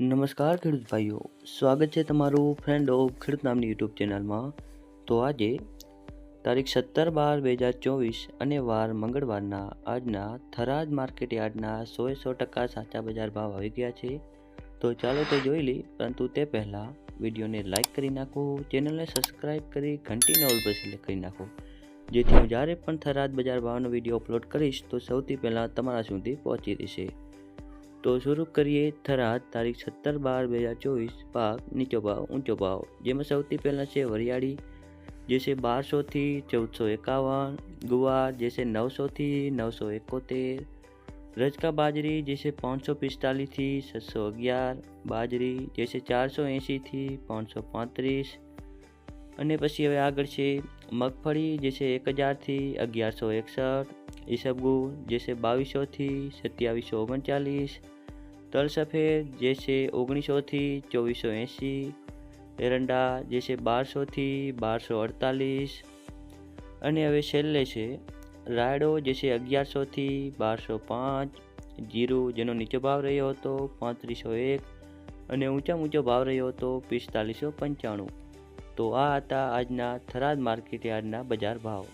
નમસ્કાર ખેડૂત ભાઈઓ, સ્વાગત છે તમારું ફ્રેન્ડ ઓફ ખેડૂત નામની યુટ્યુબ ચેનલમાં. તો આજે તારીખ સત્તર બાર બે હજાર ચોવીસ અને વાર મંગળવારના આજના થરાદ માર્કેટ યાર્ડના સોએ સો ટકા સાચા બજાર ભાવ આવી ગયા છે. તો ચાલો તે જોઈ લઈ પરંતુ તે પહેલાં વિડીયોને લાઇક કરી નાખો, ચેનલને સબસ્ક્રાઈબ કરી ઘંટીને ઓલ પર સિલેક્ટ કરી નાખો. જેથી હું જ્યારે પણ થરાદ બજાર ભાવનો વીડિયો અપલોડ કરીશ, તો સૌથી પહેલાં તમારા સુધી પહોંચી રહેશે. તો શરૂ કરીએ થરાદ, તારીખ સત્તર બાર બે હજાર ચોવીસ પાક નીચો ભાવ, ઊંચો ભાવ. જેમાં સૌથી પહેલાં છે વરિયાળી, જે છે બારસોથી ચૌદસો એકાવન, ગુવાર, જે છે નવસોથી નવસો એકોતેર, રજકા બાજરી, જે છે પાંચસો પિસ્તાલીસથી છસો અગિયાર, બાજરી, જે છે ચારસો એંશીથી પાંચસો પાંત્રીસ, અને પછી હવે આગળ છે મગફળી, જે છે એક હજારથી અગિયારસો એકસઠ ઈસબગુલ જે છે બાવીસોથી સત્યાવીસો ઓગણચાલીસ તલ સફેદ જે છે ઓગણીસોથી ચોવીસો એંસી એરંડા જે છે બારસોથી બારસો અડતાલીસ અને હવે છેલ્લે છે રાયડો જે છે અગિયારસોથી બારસો પાંચ, જીરું જેનો નીચો ભાવ રહ્યો હતો પાંત્રીસો એક અને ઊંચા ઊંચો ભાવ રહ્યો હતો પિસ્તાલીસો પંચાણું. તો આ હતા આજના થરાદ માર્કેટ યાર્ડના બજાર ભાવ.